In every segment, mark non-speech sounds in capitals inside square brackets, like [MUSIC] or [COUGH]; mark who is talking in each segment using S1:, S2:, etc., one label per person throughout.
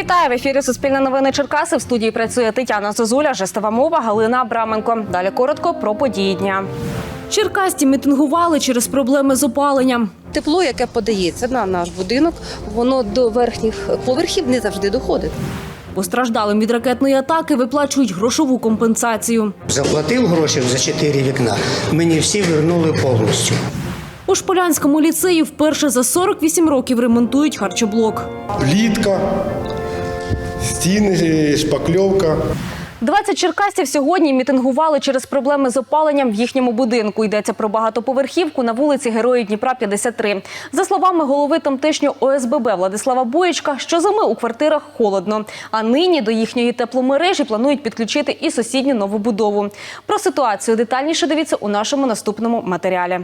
S1: Вітаю в ефірі Суспільне новини Черкаси. В студії працює Тетяна Зозуля, жестова мова, Галина Абраменко. Далі коротко про події дня. Черкасті мітингували через проблеми з опаленням.
S2: Тепло, яке подається на наш будинок, воно до верхніх поверхів не завжди доходить.
S1: Постраждалим від ракетної атаки виплачують грошову компенсацію.
S3: Заплатив гроші за чотири вікна. Мені всі вернули повністю.
S1: У Шполянському ліцеї вперше за 48 років ремонтують харчоблок.
S4: плітка, стіни, шпакльовка.
S1: 20 черкасців сьогодні мітингували через проблеми з опаленням в їхньому будинку. Йдеться про багатоповерхівку на вулиці Героїв Дніпра 53. За словами голови тамтешнього ОСББ Владислава Боєчка, щозими у квартирах холодно. А нині до їхньої тепломережі планують підключити і сусідню новобудову. Про ситуацію детальніше дивіться у нашому наступному матеріалі.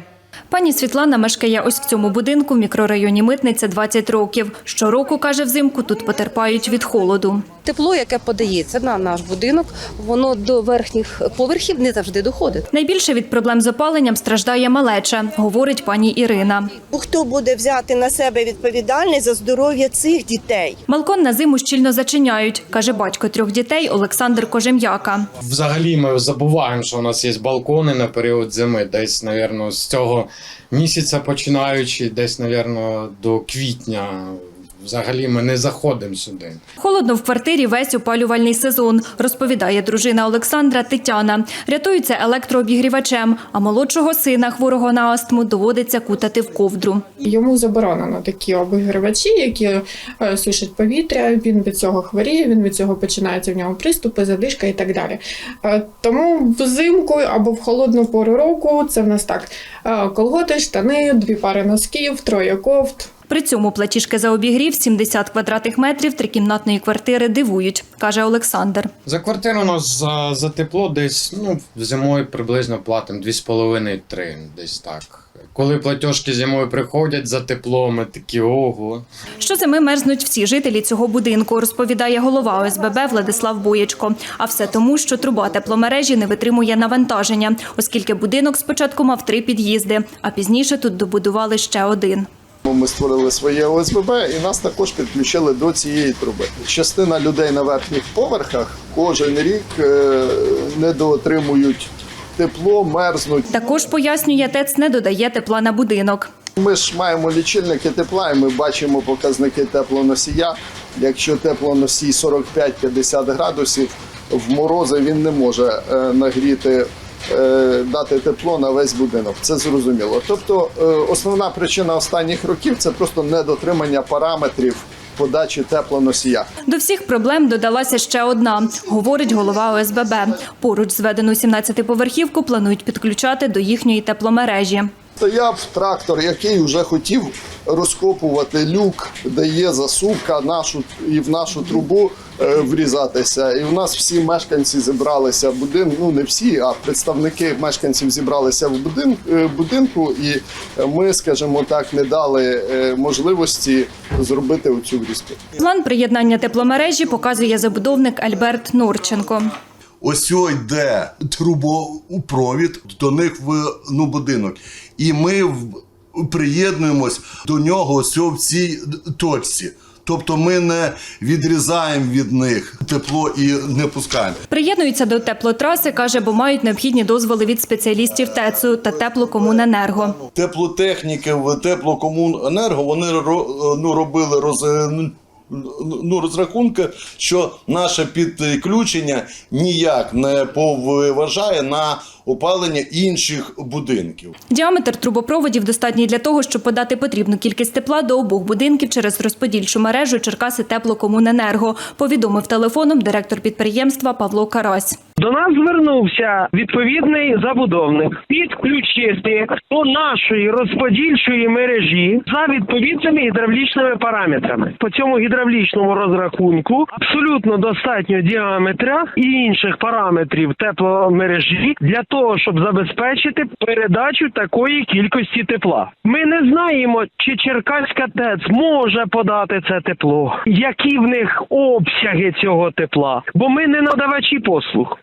S5: Пані Світлана мешкає ось в цьому будинку в мікрорайоні Митниця 20 років. Щороку, каже, взимку тут потерпають від холоду.
S2: Тепло, яке подається на наш будинок, воно до верхніх поверхів не завжди доходить.
S5: Найбільше від проблем з опаленням страждає малеча, говорить пані Ірина.
S6: Хто буде взяти на себе відповідальність за здоров'я цих дітей?
S5: Балкон на зиму щільно зачиняють, каже батько трьох дітей Олександр Кожем'яка.
S7: Взагалі ми забуваємо, що у нас є балкони на період зими. Десь, напевно, з цього місяця починаючи, десь, напевно, до квітня. Взагалі ми не заходимо сюди.
S5: Холодно в квартирі весь опалювальний сезон, розповідає дружина Олександра Тетяна. Рятуються електрообігрівачем, а молодшого сина, хворого на астму, доводиться кутати в ковдру.
S8: Йому заборонено такі обігрівачі, які е, сушать повітря. Він від цього хворіє, він від цього починаються в нього приступи, задишка і так далі. Е, Тому взимку або в холодну пору року це в нас так: е, колготи, штани, дві пари носків, троє кофт.
S5: При цьому платіжки за обігрів 70 квадратних метрів трикімнатної квартири дивують, каже Олександр.
S7: За квартиру у нас за, за тепло десь ну, зимою приблизно платимо 2,5-3, десь так. Коли платіжки зимою приходять за тепло, ми такі ого.
S5: Щозими мерзнуть всі жителі цього будинку, розповідає голова ОСББ Владислав Боєчко. А все тому, що труба тепломережі не витримує навантаження, оскільки будинок спочатку мав три під'їзди, а пізніше тут добудували ще один.
S9: Ми створили своє ОСББ і нас також підключили до цієї труби. Частина людей на верхніх поверхах кожен рік е, недоотримують тепло, мерзнуть.
S5: Також пояснює, ТЕЦ не додає тепла на будинок.
S9: Ми ж маємо лічильники тепла, і ми бачимо показники теплоносія. Якщо теплоносій 45-50 градусів, в морози він не може е, нагріти. Е, Дати тепло на весь будинок, це зрозуміло. Тобто, е, основна причина останніх років це просто недотримання параметрів подачі теплоносія.
S5: До всіх проблем додалася ще одна, говорить голова ОСББ. Поруч зведену 17-поверхівку планують підключати до їхньої тепломережі.
S9: Стояв трактор, який вже хотів розкопувати люк, де є засувка нашу і в нашу трубу е, врізатися. І в нас всі мешканці зібралися в будинку. Ну не всі, а представники мешканців зібралися в е, будинку, і ми, скажімо так, не дали е, можливості зробити оцю врізку.
S5: План приєднання тепломережі показує забудовник Альберт Норченко.
S10: Ось ось йде трубопровід до них в ну, будинок. І ми приєднуємось до нього ось в цій точці. Тобто ми не відрізаємо від них тепло і не пускаємо.
S5: Приєднуються до теплотраси, каже, бо мають необхідні дозволи від спеціалістів ТЕЦу та теплокомуненерго.
S10: Теплотехніки в теплокомуненерго вони ну, робили роз, ну, розрахунки, що наше підключення ніяк не поважає на опалення інших будинків.
S5: Діаметр трубопроводів достатній для того, щоб подати потрібну кількість тепла до обох будинків через розподільчу мережу Черкаси Теплокомуненерго, повідомив телефоном директор підприємства Павло Карась.
S11: До нас звернувся відповідний забудовник підключити до нашої розподільчої мережі за відповідними гідравлічними параметрами. По цьому гідравлічному розрахунку абсолютно достатньо діаметра і інших параметрів тепломережі для того, щоб забезпечити передачу такої кількості тепла. Ми не знаємо, чи Черкаська ТЕЦ може подати це тепло, які в них обсяги цього тепла, бо ми не надавачі послуг.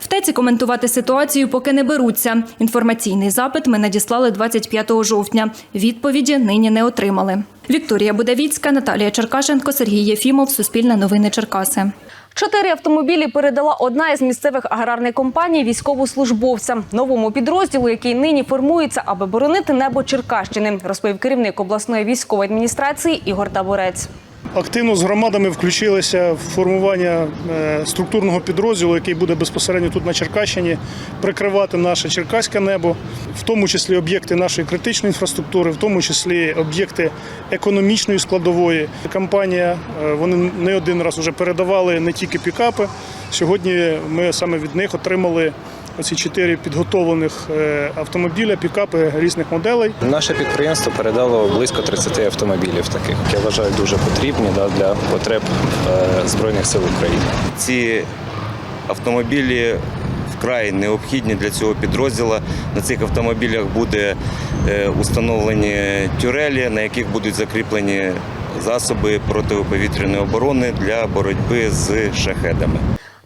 S5: В ТЕЦі коментувати ситуацію поки не беруться. Інформаційний запит ми надіслали 25 жовтня. Відповіді нині не отримали. Вікторія Будавіцька, Наталія Черкашенко, Сергій Єфімов, Суспільне новини Черкаси.
S1: Чотири автомобілі передала одна із місцевих аграрних компаній військовослужбовцям новому підрозділу, який нині формується, аби боронити небо Черкащини, розповів керівник обласної військової адміністрації Ігор Таборець.
S4: Активно з громадами включилися в формування е, структурного підрозділу, який буде безпосередньо тут на Черкащині прикривати наше черкаське небо, в тому числі об'єкти нашої критичної інфраструктури, в тому числі об'єкти економічної складової. Компанія е, вони не один раз вже передавали не тільки пікапи. Сьогодні ми саме від них отримали оці чотири підготовлених е, автомобіля, пікапи різних моделей.
S12: Наше підприємство передало близько 30 автомобілів таких. Я вважаю дуже потрібні да, для потреб е, Збройних сил України.
S13: Ці автомобілі вкрай необхідні для цього підрозділу. На цих автомобілях буде е, установлені тюрелі, на яких будуть закріплені засоби протиповітряної оборони для боротьби з шахедами.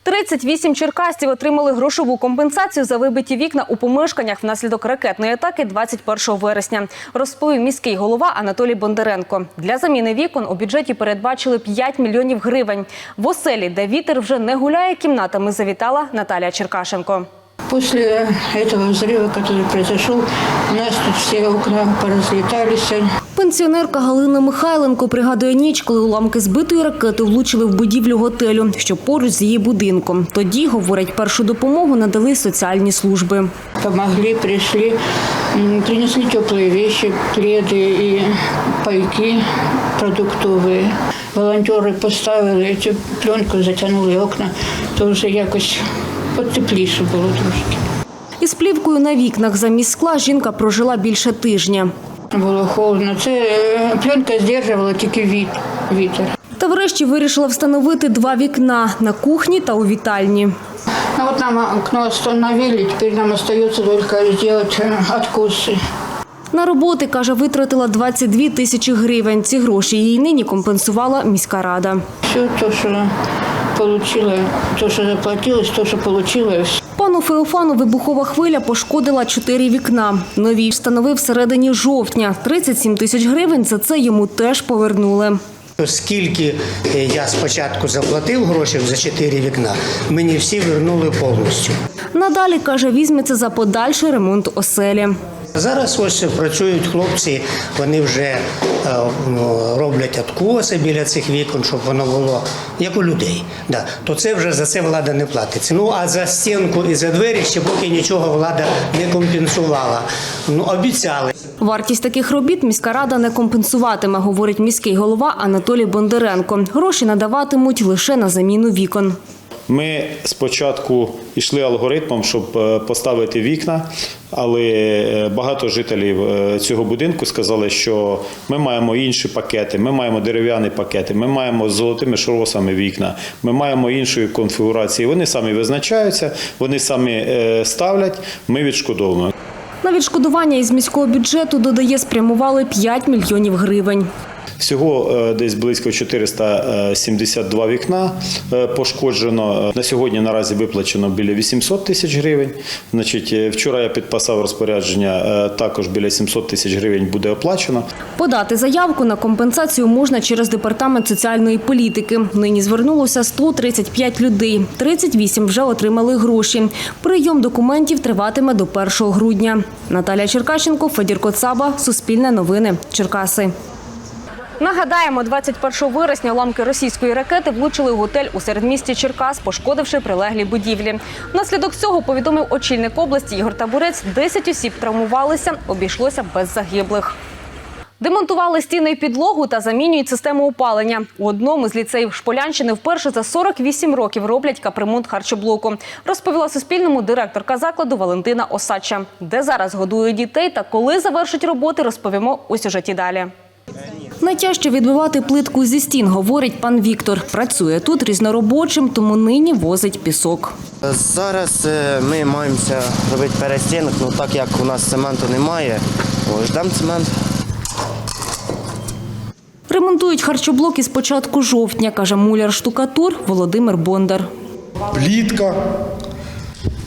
S1: 38 черкасців отримали грошову компенсацію за вибиті вікна у помешканнях внаслідок ракетної атаки 21 вересня. Розповів міський голова Анатолій Бондаренко. Для заміни вікон у бюджеті передбачили 5 мільйонів гривень. В оселі, де вітер вже не гуляє кімнатами, завітала Наталія Черкашенко.
S14: После этого взрыва, который произошел, у нас тут все окна поразлетались.
S1: Пенсіонерка Галина Михайленко пригадує ніч, коли уламки збитої ракети влучили в будівлю готелю, що поруч з її будинком. Тоді, говорять, першу допомогу надали соціальні служби.
S14: Помогли, пришли, м, принесли теплые вещи, пледы и пайки продуктовые. Волонтеры поставили цю пленку, затягнули окна, то вже якось потепліше було трошки.
S1: Із плівкою на вікнах замість скла жінка прожила більше тижня.
S14: Було холодно. Це е, пленка здержувала тільки віт, вітер.
S1: Та врешті вирішила встановити два вікна на кухні та у вітальні.
S14: Ну вот нам окно остановили, теперь нам остается только сделать э, откусы.
S1: На роботи, каже, витратила 22 тисячі гривень. Ці гроші їй нині компенсувала міська рада.
S14: Все то, что получила, то, что заплатилось, то, что получилось.
S1: Пану Феофану вибухова хвиля пошкодила чотири вікна. Нові встановив всередині жовтня. 37 тисяч гривень за це йому теж повернули.
S3: Оскільки е, я спочатку заплатив гроші за чотири вікна, мені всі вернули повністю.
S1: Надалі, каже, візьметься за подальший ремонт оселі.
S3: Зараз ось працюють хлопці, вони вже е, ну, роблять откоси біля цих вікон, щоб воно було як у людей. Да. То це вже за це влада не платить. Ну а за стінку і за двері ще поки нічого влада не компенсувала. Ну обіцяли.
S1: Вартість таких робіт міська рада не компенсуватиме, говорить міський голова Анатолій Бондаренко. Гроші надаватимуть лише на заміну вікон.
S15: Ми спочатку йшли алгоритмом, щоб е, поставити вікна, але е, багато жителів е, цього будинку сказали, що ми маємо інші пакети, ми маємо дерев'яні пакети, ми маємо з золотими шросами вікна, ми маємо іншої конфігурації. Вони самі визначаються, вони самі ставлять, ми відшкодовуємо.
S1: На відшкодування із міського бюджету додає спрямували 5 мільйонів гривень.
S15: Всього е, десь близько 472 вікна е, пошкоджено. На сьогодні наразі виплачено біля 800 тисяч гривень. Значить, е, вчора я підписав розпорядження, е, також біля 700 тисяч гривень буде оплачено.
S1: Подати заявку на компенсацію можна через департамент соціальної політики. Нині звернулося 135 людей. 38 вже отримали гроші. Прийом документів триватиме до 1 грудня. Наталя Черкащенко, Федір Коцаба, Суспільне новини, Черкаси. Нагадаємо, 21 вересня уламки російської ракети влучили у готель у середмісті Черкас, пошкодивши прилеглі будівлі. Внаслідок цього повідомив очільник області Ігор Табурець, 10 осіб травмувалися, обійшлося без загиблих. Демонтували стіни і підлогу та замінюють систему опалення. У одному з ліцеїв Шполянщини вперше за 48 років роблять капремонт харчоблоку. Розповіла Суспільному директорка закладу Валентина Осадча. Де зараз годують дітей та коли завершать роботи, розповімо у сюжеті далі. Найтяжче відбивати плитку зі стін, говорить пан Віктор. Працює тут різноробочим, тому нині возить пісок.
S16: Зараз е, ми маємося робити перестінок, ну так як у нас цементу немає, ждемо цемент.
S1: Ремонтують харчоблок із початку жовтня, каже муляр-штукатур Володимир Бондар.
S4: Плітка,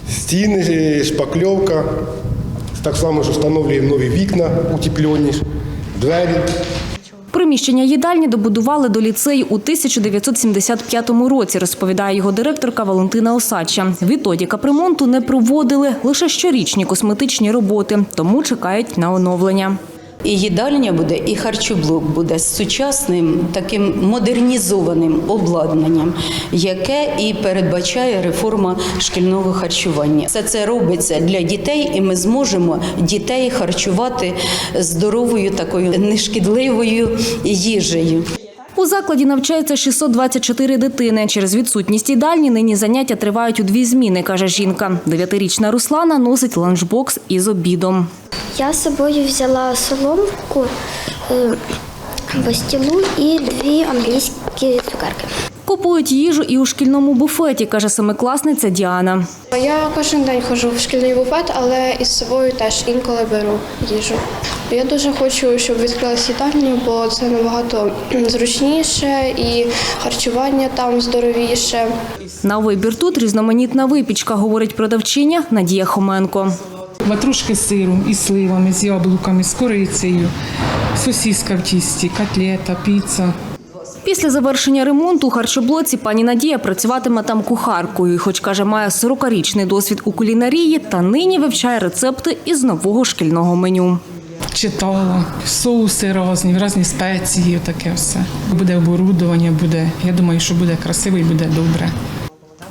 S17: Стіни, е, шпакльовка. Так само ж встановлюємо нові вікна, утеплені, двері.
S1: Приміщення їдальні добудували до ліцею у 1975 році, розповідає його директорка Валентина Осадча. Відтоді капремонту не проводили лише щорічні косметичні роботи, тому чекають на оновлення.
S18: І їдальня буде, і харчоблок буде з сучасним таким модернізованим обладнанням, яке і передбачає реформа шкільного харчування. Все це робиться для дітей, і ми зможемо дітей харчувати здоровою такою нешкідливою їжею.
S1: У закладі навчається 624 дитини. Через відсутність їдальні нині заняття тривають у дві зміни, каже жінка. Дев'ятирічна Руслана носить ланчбокс із обідом.
S19: Я з собою взяла соломку, е, бастілу і дві англійські цукерки.
S1: Купують їжу і у шкільному буфеті, каже семикласниця Діана.
S20: Я кожен день ходжу в шкільний буфет, але із собою теж інколи беру їжу. Я дуже хочу, щоб відкрилась їдальня, бо це набагато [CLEARS THROAT] зручніше і харчування там здоровіше.
S1: На вибір тут різноманітна випічка, говорить продавчиня Надія Хоменко.
S21: Ватрушки з сиром, із сливами, з яблуками, з корицею, сосиска в тісті, котлета, піца.
S1: Після завершення ремонту у харчоблоці пані Надія працюватиме там кухаркою. І Хоч каже, має 40-річний досвід у кулінарії, та нині вивчає рецепти із нового шкільного меню.
S21: Читала, соуси різні, різні спеції, таке все. Буде оборудовання, буде. Я думаю, що буде красиво і буде добре.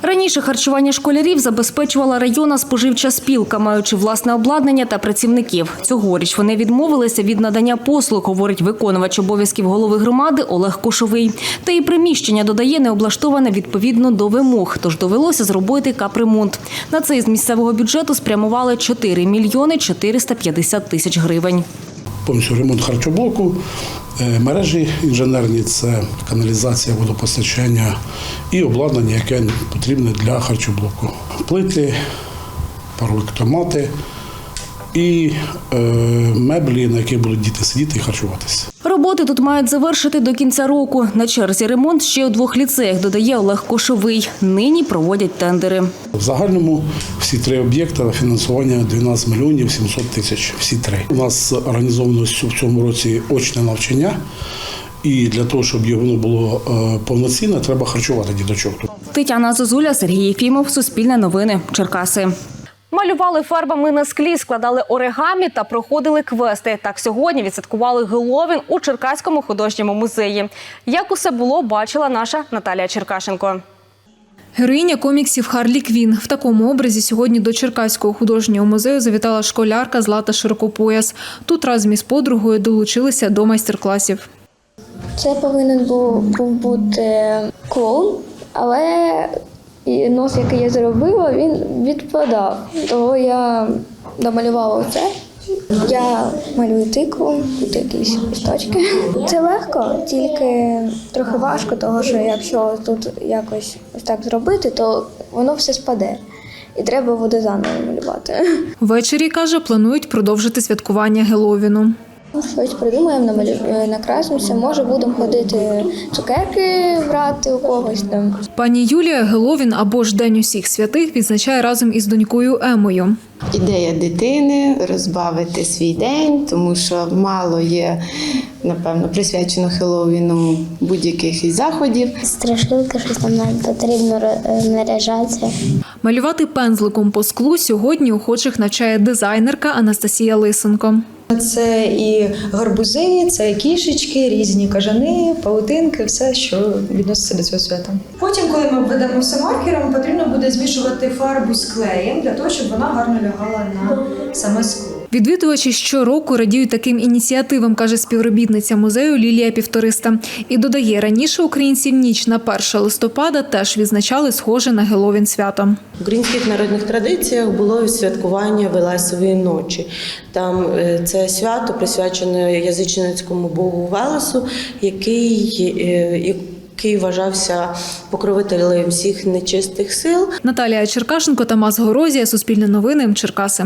S1: Раніше харчування школярів забезпечувала районна споживча спілка, маючи власне обладнання та працівників. Цьогоріч вони відмовилися від надання послуг, говорить виконувач обов'язків голови громади Олег Кошовий. Та і приміщення додає не облаштоване відповідно до вимог, тож довелося зробити капремонт. На це із місцевого бюджету спрямували 4 мільйони 450 тисяч гривень.
S22: Повністю ремонт харчоблоку, е, мережі інженерні, це каналізація, водопостачання і обладнання, яке потрібне для харчоблоку. Плити, паровик-томати і е, меблі, на яких будуть діти сидіти і харчуватися.
S1: Роботи тут мають завершити до кінця року. На черзі ремонт ще у двох ліцеях, додає Олег Кошовий. Нині проводять тендери.
S22: В загальному всі три об'єкти фінансування 12 мільйонів 700 тисяч. Всі три. У нас організовано в цьому році очне навчання. І для того, щоб воно було е, повноцінне, треба харчувати діточок.
S1: Тетяна Зозуля, Сергій Єфімов, Суспільне новини, Черкаси. Малювали фарбами на склі, складали оригамі та проходили квести. Так сьогодні відсвяткували Геловін у Черкаському художньому музеї. Як усе було, бачила наша Наталія Черкашенко.
S23: Героїня коміксів Харлі Квін в такому образі сьогодні до Черкаського художнього музею завітала школярка Злата Широкопояс. Тут разом із подругою долучилися до майстер-класів.
S19: Це повинен був, був бути клоун, але і нос, який я зробила, він відпадав. Того я домалювала це. Я малюю тикву, тут якісь листочки. Це легко, тільки трохи важко, тому що якщо тут якось ось так зробити, то воно все спаде. І треба буде заново малювати.
S23: Ввечері, каже, планують продовжити святкування Геловіну.
S19: Щось придумаємо, намалю- накрасимося. Може, будемо ходити цукерки брати у когось там.
S23: Пані Юлія Геловін або ж День усіх святих відзначає разом із донькою Емою.
S24: Ідея дитини розбавити свій день, тому що мало є, напевно, присвячено Хеллоуіну будь-яких із заходів.
S19: Страшилка, щось там нам потрібно наряжатися.
S23: Малювати пензликом по склу сьогодні охочих навчає дизайнерка Анастасія Лисенко.
S25: Це і гарбузи, це і кішечки, різні кажани, паутинки, все, що відноситься до цього свята.
S26: Потім, коли ми введемо все маркером, потрібно буде змішувати фарбу з клеєм для того, щоб вона гарно лягала на саме скло.
S23: Відвідувачі щороку радіють таким ініціативам, каже співробітниця музею Лілія Півториста. І додає, раніше українці в ніч на 1 листопада теж відзначали схоже на Геловін свято.
S27: В українських народних традиціях було святкування Велесової ночі. Там е, це свято присвячене язичницькому богу Велесу, який, е, який вважався покровителем всіх нечистих сил.
S23: Наталія Черкашенко, Тамас Горозія, Суспільне новини, Черкаси.